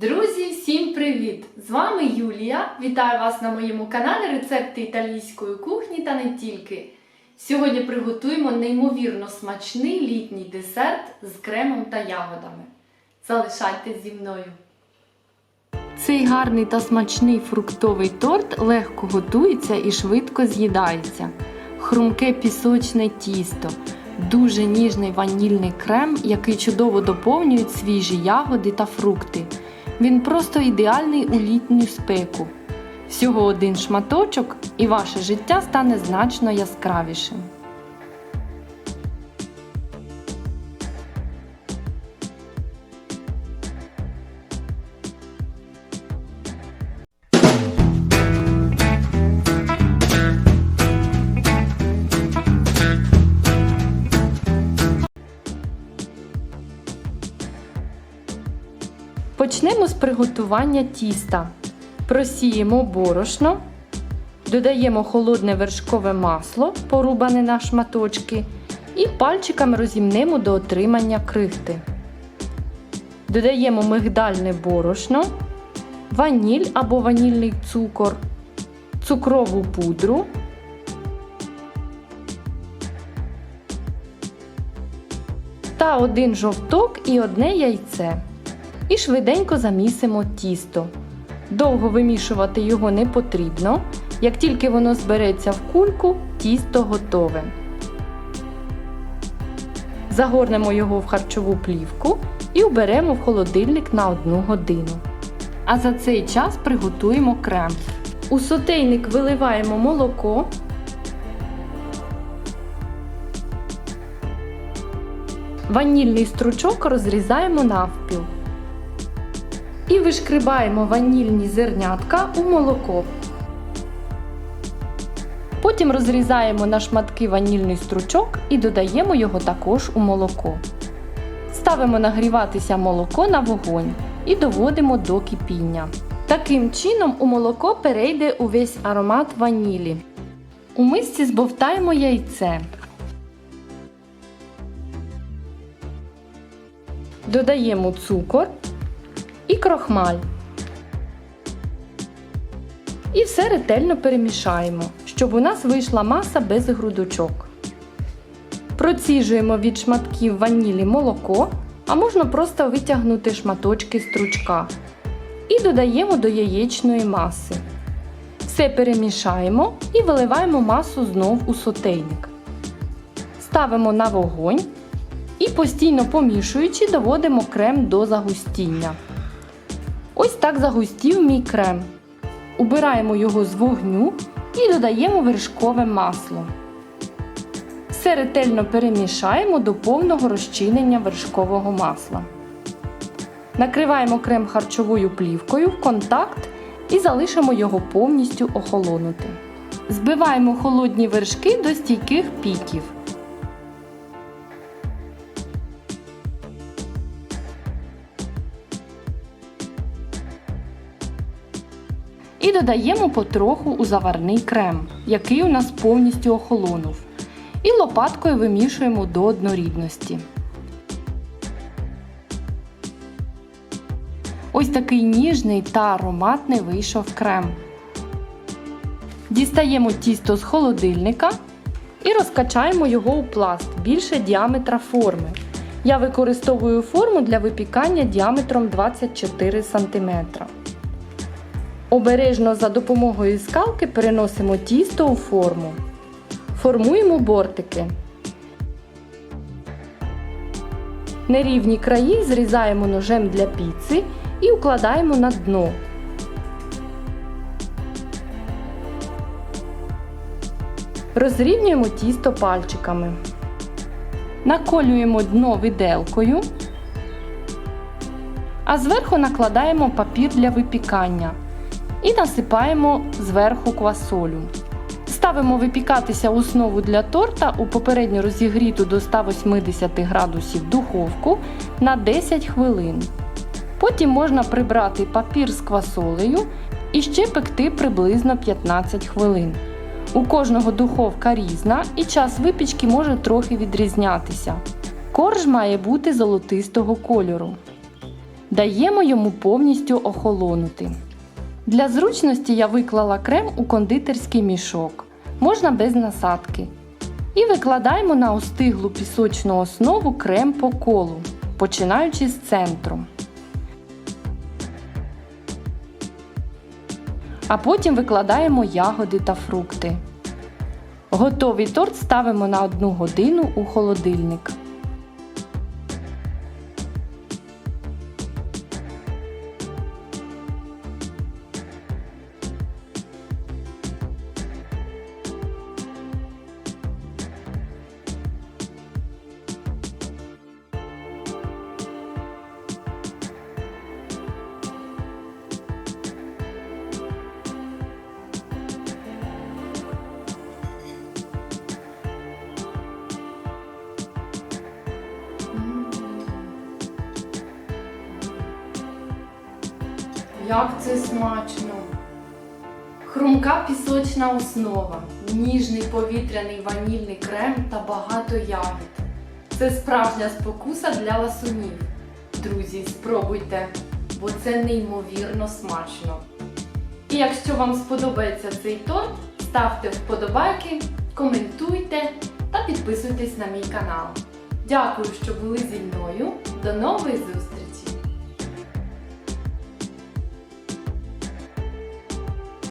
Друзі, всім привіт! З вами Юлія. Вітаю вас на моєму каналі Рецепти італійської кухні та не тільки. Сьогодні приготуємо неймовірно смачний літній десерт з кремом та ягодами. Залишайтесь зі мною. Цей гарний та смачний фруктовий торт легко готується і швидко з'їдається. Хрумке пісочне тісто, дуже ніжний ванільний крем, який чудово доповнюють свіжі ягоди та фрукти. Він просто ідеальний у літню спеку. Всього один шматочок, і ваше життя стане значно яскравішим. Почнемо з приготування тіста. Просіємо борошно, додаємо холодне вершкове масло, порубане на шматочки, і пальчиками розімнемо до отримання крихти. Додаємо мигдальне борошно, ваніль або ванільний цукор, цукрову пудру. Та один жовток і одне яйце і швиденько замісимо тісто. Довго вимішувати його не потрібно. Як тільки воно збереться в кульку, тісто готове. Загорнемо його в харчову плівку і уберемо в холодильник на 1 годину. А за цей час приготуємо крем. У сотейник виливаємо молоко. Ванільний стручок розрізаємо навпіл і вишкрибаємо ванільні зернятка у молоко. Потім розрізаємо на шматки ванільний стручок і додаємо його також у молоко. Ставимо нагріватися молоко на вогонь і доводимо до кипіння. Таким чином у молоко перейде увесь аромат ванілі. У мисці збовтаємо яйце. Додаємо цукор і крохмаль. І все ретельно перемішаємо, щоб у нас вийшла маса без грудочок. Проціжуємо від шматків ванілі молоко, а можна просто витягнути шматочки стручка. І додаємо до яєчної маси. Все перемішаємо і виливаємо масу знов у сотейник. Ставимо на вогонь і постійно помішуючи, доводимо крем до загустіння. Ось так загустів мій крем. Убираємо його з вогню і додаємо вершкове масло. Все ретельно перемішаємо до повного розчинення вершкового масла. Накриваємо крем харчовою плівкою в контакт і залишимо його повністю охолонути. Збиваємо холодні вершки до стійких піків. І додаємо потроху у заварний крем, який у нас повністю охолонув. І лопаткою вимішуємо до однорідності. Ось такий ніжний та ароматний вийшов крем. Дістаємо тісто з холодильника і розкачаємо його у пласт більше діаметра форми. Я використовую форму для випікання діаметром 24 см. Обережно за допомогою скалки переносимо тісто у форму. Формуємо бортики. Нерівні краї зрізаємо ножем для піци і укладаємо на дно. Розрівнюємо тісто пальчиками. Наколюємо дно виделкою, а зверху накладаємо папір для випікання і насипаємо зверху квасолю. Ставимо випікатися основу для торта у попередньо розігріту до 180 градусів духовку на 10 хвилин. Потім можна прибрати папір з квасолею і ще пекти приблизно 15 хвилин. У кожного духовка різна і час випічки може трохи відрізнятися. Корж має бути золотистого кольору. Даємо йому повністю охолонути. Для зручності я виклала крем у кондитерський мішок, можна без насадки. І викладаємо на остиглу пісочну основу крем по колу, починаючи з центру. А потім викладаємо ягоди та фрукти. Готовий торт ставимо на 1 годину у холодильник. Як це смачно! Хрумка пісочна основа, ніжний повітряний ванільний крем та багато ягід. Це справжня спокуса для ласунів. Друзі, спробуйте, бо це неймовірно смачно. І якщо вам сподобається цей торт, ставте вподобайки, коментуйте та підписуйтесь на мій канал. Дякую, що були зі мною. До нової зустрічі!